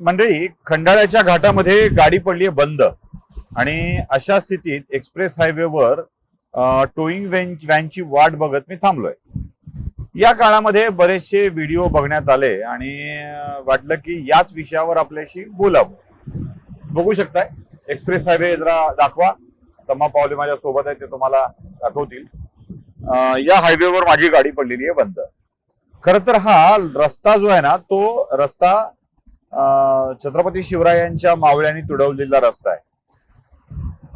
मंडळी खंडाळ्याच्या घाटामध्ये गाडी पडली बंद. आणि अशा स्थितीत एक्सप्रेस हायवेवर टोईंग व्हॅन व्हॅनची वाट बघत मी थांबलोय. या काळामध्ये बरेचसे व्हिडिओ बघण्यात आले आणि वाटलं की याच विषयावर आपल्याशी बोलावं. बघू शकताय. एक्सप्रेस हायवे जरा दाखवा. तम्मा पावले माझ्या सोबत आहे ते तुम्हाला दाखवतील. या हायवेवर माझी गाडी पडलेली आहे बंद. खर तर हा रस्ता जो आहे ना तो रस्ता छत्रपती शिवरायांच्या मावळ्यांनी तुडवलेला रस्ता आहे.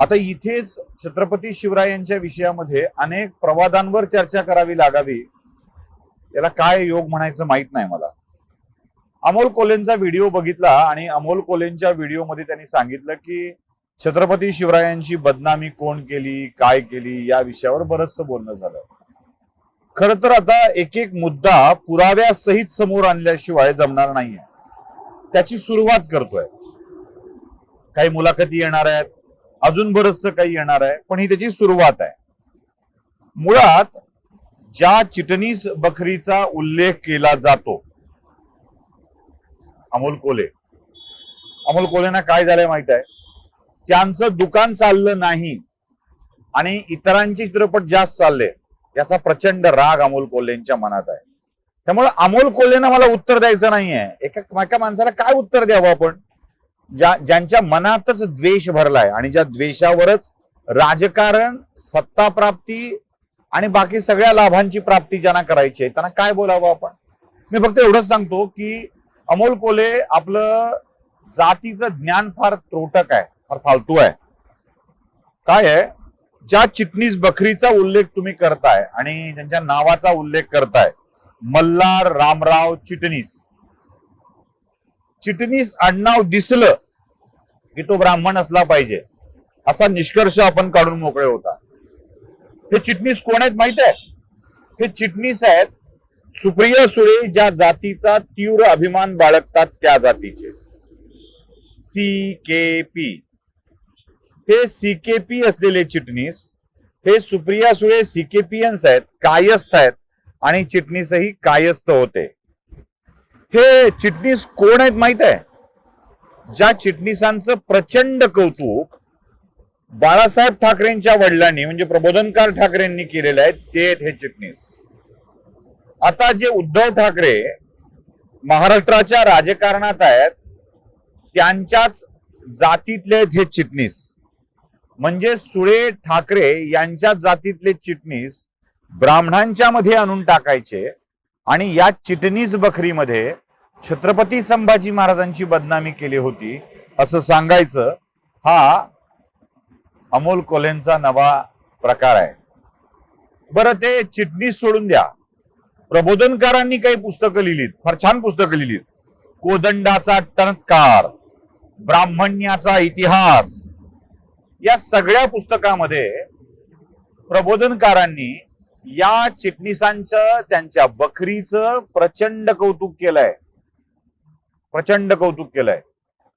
आता इथेच छत्रपती शिवरायांच्या विषयामध्ये अनेक प्रवादांवर चर्चा करावी लागावी याला काय योग म्हणायचं माहीत नाही मला. अमोल कोलेंचा व्हिडिओ बघितला आणि अमोल कोलेंच्या व्हिडिओमध्ये त्यांनी सांगितलं की छत्रपती शिवरायांची बदनामी कोण केली काय केली या विषयावर बरचसं बोलणं झालं. खर तर आता एक एक मुद्दा पुराव्यासहित समोर आणल्याशिवाय जमणार नाहीये. त्याची सुरुवात करतोय. काही मुलाखती येणार आहेत. अजून बरचसं काही येणार आहे पण ही त्याची सुरुवात आहे. मुळात ज्या चिटणीस बकरीचा उल्लेख केला जातो अमोल कोले. अमोल कोलेना काय झालंय माहीत आहे? त्यांचं दुकान चाललं नाही आणि इतरांचे चित्रपट जास्त चालले याचा प्रचंड राग अमोल कोल्हेंच्या मनात आहे. त्यामुळे अमोल कोल्हेनं मला उत्तर द्यायचं नाहीये. एका एका माणसाला काय उत्तर द्यावं आपण? ज्या ज्यांच्या मनातच द्वेष भरलाय आणि ज्या द्वेषावरच राजकारण सत्ता प्राप्ती आणि बाकी सगळ्या लाभांची प्राप्ती ज्यांना करायची आहे त्यांना काय बोलावं आपण? मी फक्त एवढंच सांगतो की अमोल कोले आपलं जातीचं ज्ञान फार त्रोटक आहे फार फालतू आहे. काय आहे? ज्या चिटणीस बकरीचा उल्लेख तुम्ही करताय आणि त्यांच्या नावाचा उल्लेख करताय मल्हार रामराव चिटणीस. चिटणीस आडनाव दिसलं की तो ब्राह्मण असला पाहिजे. असा निष्कर्ष आपण काढून मोकळे होता. हे चिटणीस कोण आहेत माहीत आहे? हे चिटणीस आहेत सुप्रिया सुळे ज्या जातीचा तीव्र अभिमान बाळगतात त्या जातीचे. C K P. हे सी के पी असलेले चिटणीस हे सुप्रिया सुळे सी के आहेत कायस्थ आहेत. आणि चिटणीसही कायस्थ होते. हे चिटणीस कोण आहेत माहीत आहे? ज्या चिटणीसांचं प्रचंड कौतुक बाळासाहेब ठाकरेंच्या वडिलांनी म्हणजे प्रबोधनकार ठाकरेंनी केलेलं आहे ते आहेत हे चिटणीस. आता जे उद्धव ठाकरे महाराष्ट्राच्या राजकारणात आहेत त्यांच्याच जातीतले आहेत हे चिटणीस. म्हणजे सुळे ठाकरे यांच्या जातीतले चिटणीस ब्राह्मणांच्या मध्ये आणून टाकायचे आणि या चिटणीस बकरीमध्ये छत्रपती संभाजी महाराजांची बदनामी केली होती असं सांगायचं हा अमोल कोलेंचा नवा प्रकार आहे. बरं ते चिटणीस सोडून द्या. प्रबोधनकारांनी काही पुस्तकं लिहिलीत फार छान पुस्तकं लिहिलीत. कोदंडाचा टणत्कार ब्राह्मण्याचा इतिहास या सगळ्या पुस्तकामध्ये प्रबोधनकारांनी या चिटणीसांचं त्यांच्या बकरीचं प्रचंड कौतुक केलंय. प्रचंड कौतुक केलंय.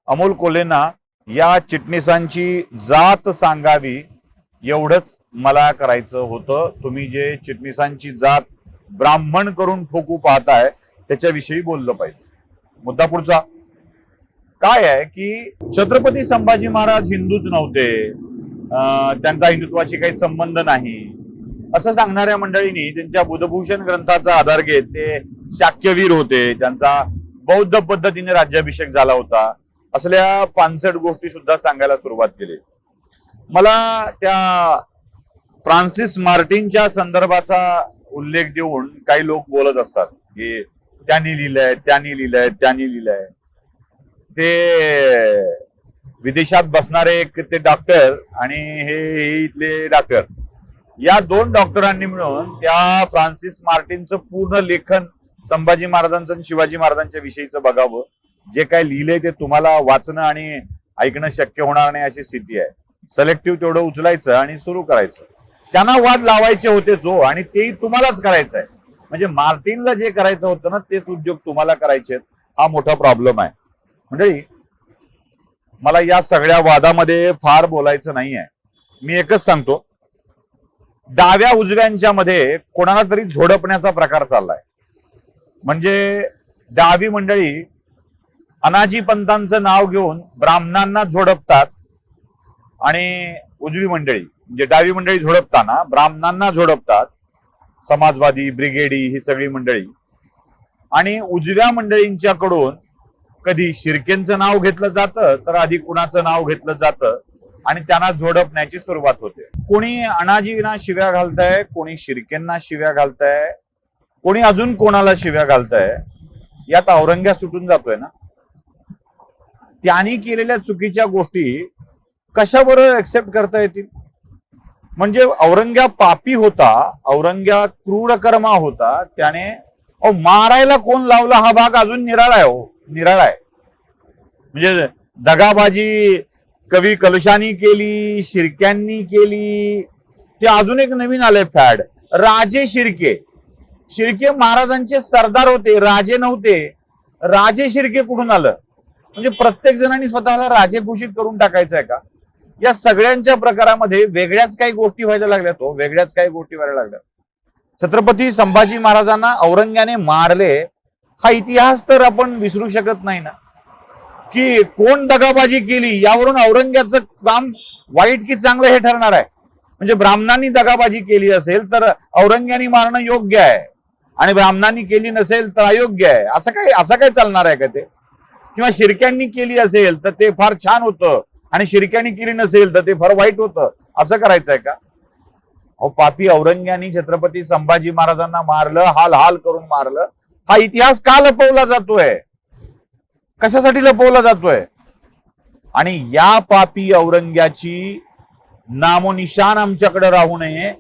अमोल कोल्हेंना या चिटणीसांची जात सांगावी एवढंच मला करायचं होतं. तुम्ही जे चिटणीसांची जात ब्राह्मण करून ठोकू पाहताय त्याच्याविषयी बोललं पाहिजे. मुद्दा पुढचा. काय आहे की छत्रपती संभाजी महाराज हिंदूच नव्हते. त्यांचा हिंदुत्वाशी काही संबंध नाही. असं सांगणाऱ्या मंडळींनी त्यांच्या बुधभूषण ग्रंथाचा आधार घेत ते शाक्यवीर होते. त्यांचा बौद्ध पद्धतीने राज्याभिषेक झाला होता. असल्या पानसट गोष्टी सुद्धा सांगायला सुरुवात केली. मला त्या फ्रान्सिस मार्टिनच्या संदर्भाचा उल्लेख देऊन काही लोक बोलत असतात की त्यांनी लिहिलंय त्यांनी लिहिलंय त्यांनी लिहिलंय. ते विदेशात बसणारे एक ते डॉक्टर आणि हे हे इथले डॉक्टर या दोन डॉक्टरांनी मिळून त्या फ्रान्सिस मार्टिनचं पूर्ण लेखन संभाजी महाराजांचं आणि शिवाजी महाराजांच्या विषयीचं बघावं. जे काय लिहिलंय ते तुम्हाला वाचणं आणि ऐकणं शक्य होणार नाही अशी स्थिती आहे. सिलेक्टिव्ह तेवढं उचलायचं आणि सुरू करायचं. त्यांना वाद लावायचे होते जो आणि तेही तुम्हालाच करायचं आहे. म्हणजे मार्टिनला जे करायचं होतं ना तेच उद्योग तुम्हाला करायचे हा मोठा प्रॉब्लेम आहे. म्हणजे मला या सगळ्या वादामध्ये फार बोलायचं नाही आहे मी एकच सांगतो डाव्या उजव्यांच्या मध्ये कोणाला तरी झोडपण्याचा प्रकार चाललाय. म्हणजे डावी मंडळी अनाजी पंतांचं नाव घेऊन ब्राह्मणांना झोडपतात आणि उजवी मंडळी म्हणजे डावी मंडळी झोडपताना ब्राह्मणांना झोडपतात. समाजवादी ब्रिगेडी ही सगळी मंडळी. आणि उजव्या मंडळींच्याकडून कधी शिर्केंचं नाव घेतलं जातं तर आधी कुणाचं नाव घेतलं जातं? आणि त्यांना झोडपण्याची सुरुवात होते. कोणी अनाजीना शिव्या घालताय कोणी शिर्केंना शिव्या घालताय कोणी अजून कोणाला शिव्या घालताय यात औरंग्या सुटून जातोय ना? त्यांनी केलेल्या चुकीच्या गोष्टी कशाबरोबर एक्सेप्ट करता येतील? म्हणजे औरंग्या पापी होता औरंग्या क्रूरकर्मा होता त्याने ओ मारायला कोण लावला? हा भाग अजून निराळा आहे हो निराळा आहे. म्हणजे दगाबाजी कवी कलशानी केली शिर्क्यांनी केली. ते अजून एक नवीन आलंय फॅड. राजे शिर्के. शिर्के महाराजांचे सरदार होते राजे नव्हते. राजे शिर्के कुठून आलं? म्हणजे प्रत्येक जणांनी स्वतःला राजे घोषित करून टाकायचं आहे का? या सगळ्यांच्या प्रकारामध्ये वेगळ्याच काही गोष्टी व्हायला लागल्या तो हो, वेगळ्याच काही गोष्टी व्हायला लागल्या छत्रपती संभाजी महाराजांना औरंग्याने मारले. हा इतिहास तर आपण विसरू शकत नाही ना. की कोण दगाबाजी केली यावरून औरंग्याचं काम वाईट की चांगलं हे ठरणार आहे. म्हणजे ब्राह्मणांनी दगाबाजी केली असेल तर औरंग्यानी मारणं योग्य आहे. आणि ब्राह्मणांनी केली नसेल तर अयोग्य आहे. असं काय असं काय चालणार आहे का ते? किंवा शिरक्यांनी केली असेल तर ते फार छान होतं आणि शिरक्यांनी केली नसेल तर ते फार वाईट होतं. असं करायचं आहे का? अहो पापी औरंग्यानी छत्रपती संभाजी महाराजांना मारलं हाल हाल करून मारलं. हा इतिहास का लपवला जातोय? कशासाठी लपवला जातोय? आणि या पापी औरंग्याची नामोनिशान आमच्याकडे राहू नये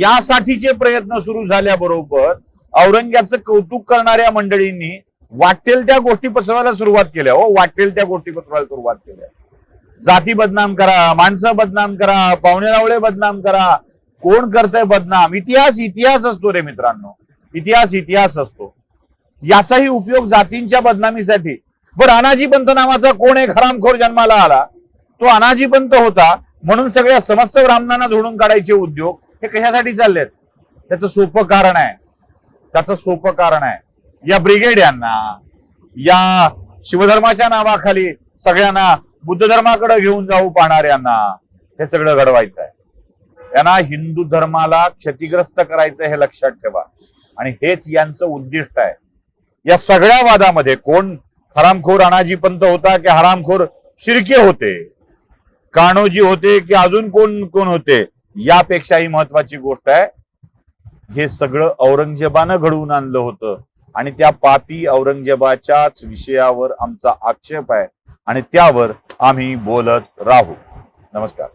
यासाठीचे प्रयत्न सुरू झाल्याबरोबर औरंग्याचं कौतुक करणाऱ्या मंडळींनी वाटेल त्या गोष्टी पसरवायला सुरुवात केल्या हो वाटेल त्या गोष्टी पसरवायला सुरुवात केल्या. जाती बदनाम करा माणसं बदनाम करा पाहुणे रावळे बदनाम करा कोण करतंय बदनाम? इतिहास इतिहास असतो रे मित्रांनो. इतिहास इतिहास असतो. याचाही उपयोग जातींच्या बदनामीसाठी बरं अनाजी पंत नावाचा कोण एक हरामखोर जन्माला आला? तो अनाजी पंत होता म्हणून सगळ्या समस्त ब्राह्मणांना झोडून काढायचे उद्योग हे कशासाठी चाललेत? त्याचं सोपं कारण आहे. त्याचं सोपं कारण आहे. या ब्रिगेड यांना या शिवधर्माच्या नावाखाली सगळ्यांना बुद्ध धर्माकडे घेऊन जाऊ पाहणाऱ्यांना हे सगळं घडवायचं आहे. यांना हिंदू धर्माला क्षतिग्रस्त करायचं हे लक्षात ठेवा. आणि हेच यांचं उद्दिष्ट आहे. या सगळ्या वादामध्ये कोण हरामखोर अनाजी पंत होता की हरामखोर शिर्के होते? कान्होजी होते की अजून कोण कोण होते? यापेक्षाही महत्वाची गोष्ट आहे. हे सगळं औरंगजेबानं घडवून आणलं होतं. आणि त्या पापी औरंगजेबाच्याच विषयावर आमचा आक्षेप आहे. आणि त्यावर आम्ही बोलत राहू. नमस्कार.